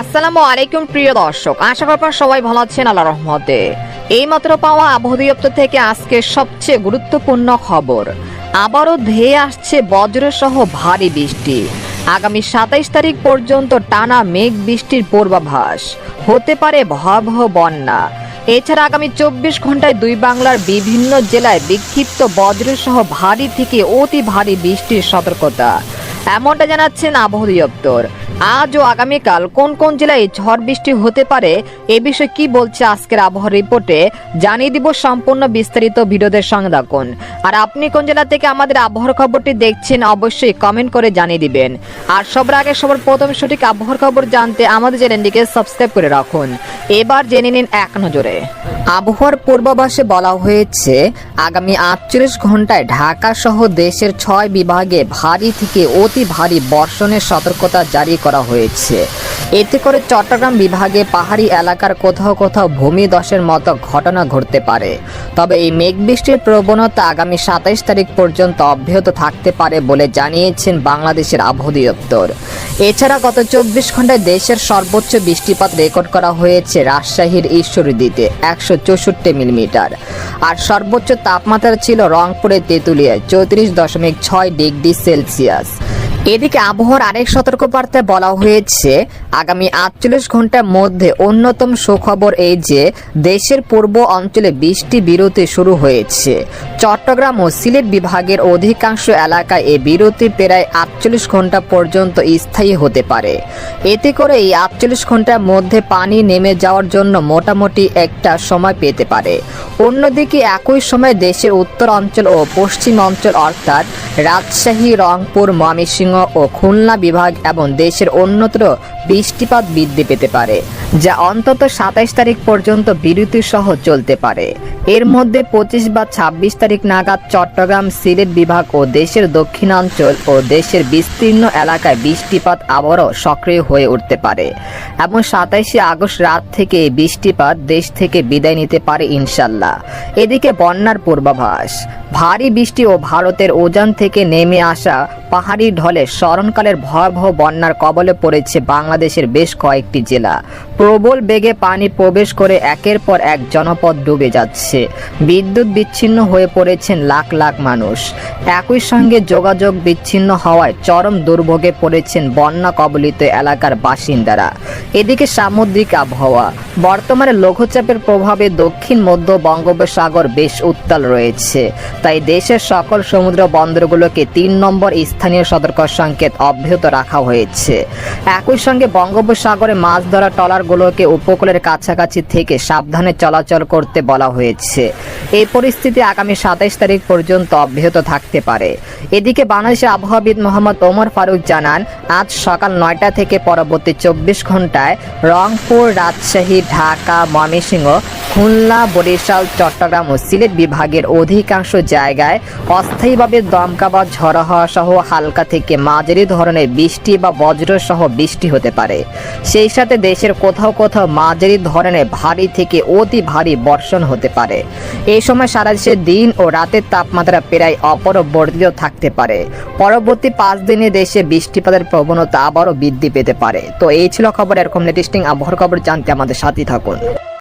আসসালামু আলাইকুম, প্রিয় দর্শক। আশা করি আপনারা সবাই ভালো আছেন আল্লাহ রহমতে। এইমাত্র পাওয়া আবহাওয়া দপ্তর থেকে আজকে সবচেয়ে গুরুত্বপূর্ণ খবর। আবারও ধেয়ে আসছে বজ্রসহ ভারী বৃষ্টি। আগামী সাতাইশ তারিখ পর্যন্ত টানা মেঘ বৃষ্টির পূর্বাভাস। হতে পারে ভয়াবহ বন্যা। এছাড়া আগামী চব্বিশ ঘন্টায় দুই বাংলার বিভিন্ন জেলায় বিক্ষিপ্ত বজ্রসহ ভারী থেকে অতি ভারী বৃষ্টির সতর্কতা। এমনটা জানাচ্ছেন আবহাওয়া দপ্তর। আজ ও আগামীকাল কোন কোন জেলায় ঝড় বৃষ্টি হতে পারে, এ বিষয়ে কি বলছে আজকের আবহাওয়া রিপোর্টে, জানিয়ে দিব সম্পূর্ণ বিস্তারিত ভিডিওদের সঙ্গে আর আপনি কোন জেলা থেকে আমাদের আবহাওয়ার খবরটি দেখছেন, অবশ্যই কমেন্ট করে জানিয়ে দিবেন। আর সবার আগে সবার প্রথম সঠিক আবহাওয়ার খবর জানতে আমাদের চ্যানেলটিকে সাবস্ক্রাইব করে রাখুন। এবার জেনে নিন এক নজরে। আবহাওয়ার পূর্বাভাসে বলা হয়েছে, আগামী আটচল্লিশ ঘন্টায় ঢাকা সহ দেশের ছয় বিভাগে ভারী থেকে অতি ভারী বর্ষণের সতর্কতা জারি করা হয়েছে। এতে করে চট্টগ্রাম বিভাগে পাহাড়ি এলাকার কোথাও কোথাও ভূমিধসের মতো ঘটনা ঘটতে পারে। তবে এই মেঘ বৃষ্টির প্রবণতা আগামী সাতাইশ তারিখ পর্যন্ত অব্যাহত থাকতে পারে বলে জানিয়েছেন বাংলাদেশের আবহাওয়া দপ্তর। এছাড়া গত চব্বিশ ঘন্টায় দেশের সর্বোচ্চ বৃষ্টিপাত রেকর্ড করা হয়েছে রাজশাহীর ঈশ্বরদীতে, একশো চৌষট্টি মিলিমিটার। আর সর্বোচ্চ তাপমাত্রা ছিল রংপুরের তেঁতুলিয়ায় চৌত্রিশ দশমিক ছয় ডিগ্রি সেলসিয়াস। এদিকে আবহাওয়ার আরেক সতর্কবার্তায় বলা হয়েছে, আগামী আটচল্লিশ ঘণ্টার মধ্যে অন্যতম সুখবর এই যে, দেশের পূর্ব অঞ্চলে বৃষ্টি বিরতি শুরু হয়েছে। চট্টগ্রাম ও সিলেট বিভাগের অধিকাংশ এলাকায় এই বিরতি প্রায় আটচল্লিশ ঘণ্টা পর্যন্ত স্থায়ী হতে পারে। এতে করে এই আটচল্লিশ ঘণ্টার মধ্যে পানি নেমে যাওয়ার জন্য মোটামুটি একটা সময় পেতে পারে। অন্যদিকে একই সময় দেশের উত্তর অঞ্চল ও পশ্চিম অঞ্চল অর্থাৎ রাজশাহী, রংপুর, ময়মনসিংহ ও খুলনা বিভাগ এবং দেশের অন্যত্র বৃষ্টিপাত বৃদ্ধি পেতে পারে, যা অন্তত সাতাইশ তারিখ পর্যন্ত বিরতি সহ চলতে পারে। এর মধ্যে পঁচিশ বা ছাব্বিশ তারিখ নাগাদ চট্টগ্রাম, সিলেট বিভাগ ও দেশের দক্ষিণাঞ্চল ও দেশের বিস্তীর্ণ এলাকায় বৃষ্টিপাত আবারও সক্রিয় হয়ে উঠতে পারে এবং সাতাইশে আগস্ট রাত থেকে এই বৃষ্টিপাত দেশ থেকে বিদায় নিতে পারে ইনশাল্লাহ। এদিকে বন্যার পূর্বাভাস, ভারী বৃষ্টি ও ভারতের ওজান থেকে নেমে আসা পাহাড়ি ঢলে স্মরণকালের ভয়াবহ বন্যার কবলে পড়েছে বাংলাদেশের বেশ কয়েকটি জেলা। প্রবল বেগে পানি প্রবেশ করে একের পর এক জনপদ ডুবে যাচ্ছে। বিদ্যুৎ বিচ্ছিন্ন হয়ে পড়েছেন লাখ লাখ মানুষ। একই সঙ্গে যোগাযোগ বিচ্ছিন্ন হওয়ায় চরম দুর্ভোগে পড়েছেন বন্যা কবলিত এলাকার বাসিন্দারা। এদিকে সামুদ্রিক আবহাওয়া। বর্তমানে লঘুচাপের প্রভাবে দক্ষিণ মধ্য বঙ্গোপসাগর বেশ উত্তাল রয়েছে। তাই দেশের সকল সমুদ্র বন্দরগুলোকে তিন নম্বর স্থানীয় সতর্ক সংকেত অব্যাহত রাখা হয়েছে। একই সঙ্গে বঙ্গোপসাগরে মাছ ধরা ট্রলারগুলোকে উপকূলের কাছাকাছি থেকে সাবধানে চলাচল করতে বলা হয়েছে। এই পরিস্থিতি আগামী সাতাইশ তারিখ পর্যন্ত অব্যাহত থাকতে পারে। এদিকে বাংলাদেশের আবহাওয়াবিদ মোহাম্মদ ওমর ফারুক জানান, আজ সকাল নয়টা থেকে পরবর্তী চব্বিশ ঘন্টায় রংপুর, রাজশাহী, ঢাকা, ময়মনসিংহ, খুলনা, বরিশাল, চট্টগ্রাম ও সিলেট বিভাগের অধিকাংশ জায়গায় অস্থায়ীভাবে দমকা বা ঝড়ো হওয়া সহ হালকা থেকে মাঝারি ধরনের বৃষ্টি বা বজ্র সহ বৃষ্টি হতে পারে। সেই সাথে দেশের কোথাও কোথাও মাঝারি ধরনের ভারী থেকে অতি ভারী বর্ষণ হতে পারে। এই সময় সারা দেশে দিন ও রাতের তাপমাত্রা প্রায় অপরিবর্তিত থাকতে পারে। পরবর্তী পাঁচ দিনে দেশে বৃষ্টিপাতের প্রবণতা আবারও বৃদ্ধি পেতে পারে। তো এই ছিল খবর এরকম লেটেস্টিং আবহাওয়ার খবর জানতে আমাদের সাথে থাকুন।